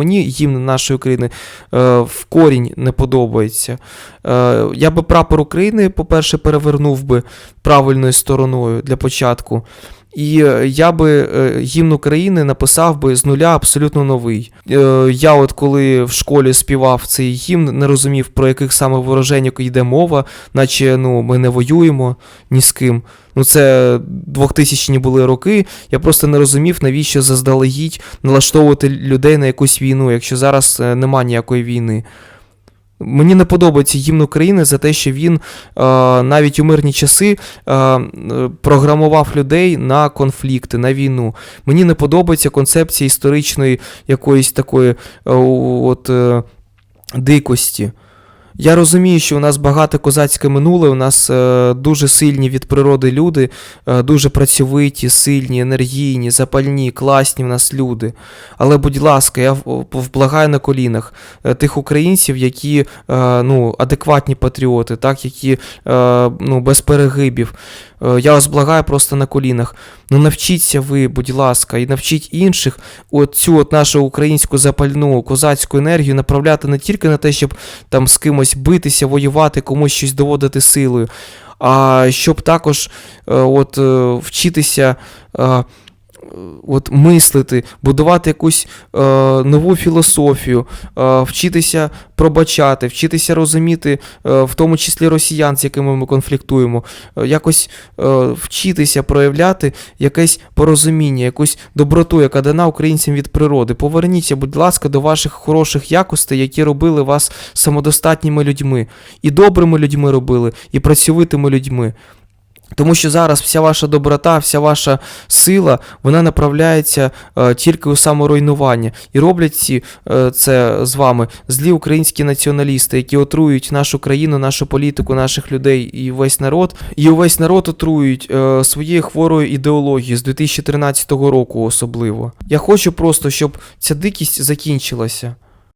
Мені гімн нашої країни е, в корінь не подобається. Е, я би прапор України, по-перше, перевернув би правильною стороною для початку. І е, я би е, гімн України написав би з нуля абсолютно новий. Е, Я, от коли в школі співав цей гімн, не розумів, про яких саме ворожень йде мова, наче ну, ми не воюємо ні з ким. Ну, це 2000-ні були роки. Я просто не розумів, навіщо заздалегідь налаштовувати людей на якусь війну, якщо зараз нема ніякої війни. Мені не подобається гімн України за те, що він е, навіть у мирні часи е, програмував людей на конфлікти, на війну. Мені не подобається концепція історичної якоїсь такої е, от, дикості. Я розумію, що у нас багато козацьке минуле, у нас е, дуже сильні від природи люди, е, дуже працьовиті, сильні, енергійні, запальні, класні в нас люди. Але, будь ласка, я вблагаю на колінах е, тих українців, які е, ну, адекватні патріоти, так, які е, ну, без перегибів. Е, Я вас благаю просто на колінах. Ну навчіться ви, будь ласка, і навчіть інших цю от нашу українську запальну козацьку енергію направляти не тільки на те, щоб там з кимось битися, воювати, комусь щось доводити силою, а щоб також е, от, е, вчитися. Е, От мислити, будувати якусь е, нову філософію, е, вчитися пробачати, вчитися розуміти, е, в тому числі росіян, з якими ми конфліктуємо, е, якось е, вчитися проявляти якесь порозуміння, якусь доброту, яка дана українцям від природи. Поверніться, будь ласка, до ваших хороших якостей, які робили вас самодостатніми людьми, і добрими людьми робили, і працьовитими людьми. Тому що зараз вся ваша доброта, вся ваша сила, вона направляється е, тільки у саморуйнування. І роблять ці, е, це з вами злі українські націоналісти, які отруюють нашу країну, нашу політику, наших людей і весь народ. І увесь народ отруюють е, своєю хворою ідеологією з 2013 року особливо. Я хочу просто, щоб ця дикість закінчилася.